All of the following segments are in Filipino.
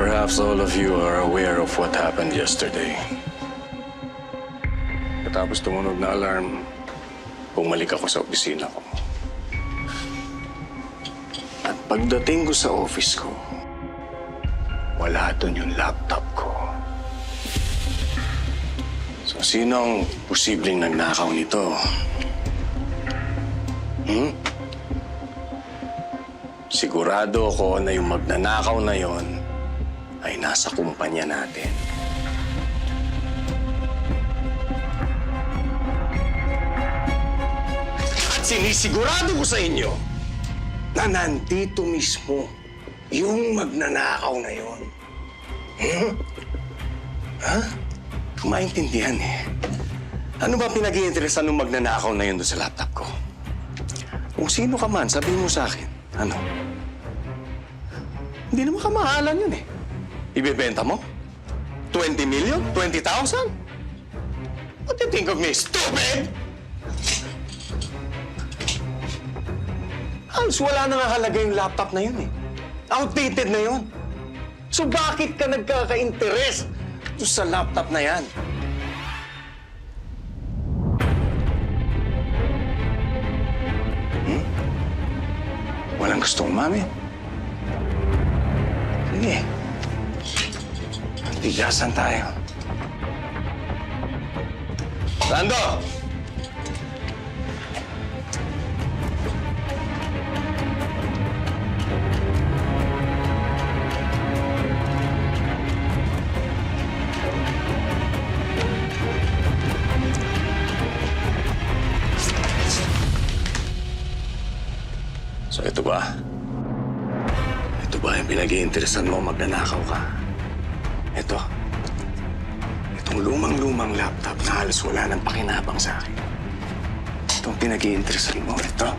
Perhaps all of you are aware of what happened yesterday. Katapos tumunog na alarm, bumalik ako sa opisina ko. At pagdating ko sa office ko, wala doon yung laptop ko. So, sino ang posibleng nagnakaw nito? Hmm? Sigurado ako na yung magnanakaw na yon ay nasa kumpanya natin. At sinisigurado ko sa inyo na nandito mismo yung magnanakaw na yon. Hmm? Ha? Kumaintindihan eh. Ano ba pinag-iinteresan ng magnanakaw na yun doon sa laptop ko? Kung sino ka man, sabihin mo sa akin. Ano? Hindi naman kamahalan yun eh. Ibebenta mo? 20 million? 20,000? What do you think of me, stupid? Halos wala na nga halaga yung laptop na yun eh. Outdated na yun. So bakit ka nagkaka-interest sa laptop na yan? Hmm? Walang gusto umamin. Sige. Tigasan tayo. Lando! So ito ba? Ito ba yung pinag-iinteresan mo magnanakaw ka? Ito. Itong lumang-lumang laptop na halos wala nang pakinabang sa akin. Itong pinag-iinteresan mo, ito.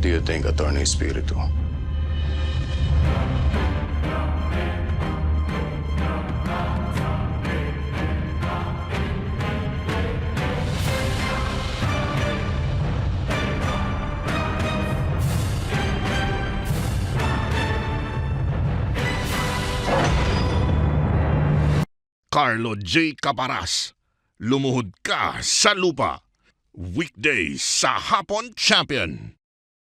What do you think, Attorney Espiritu? Carlo J. Caparas. Lumuhod ka sa lupa. Weekdays sa Hapon Champion.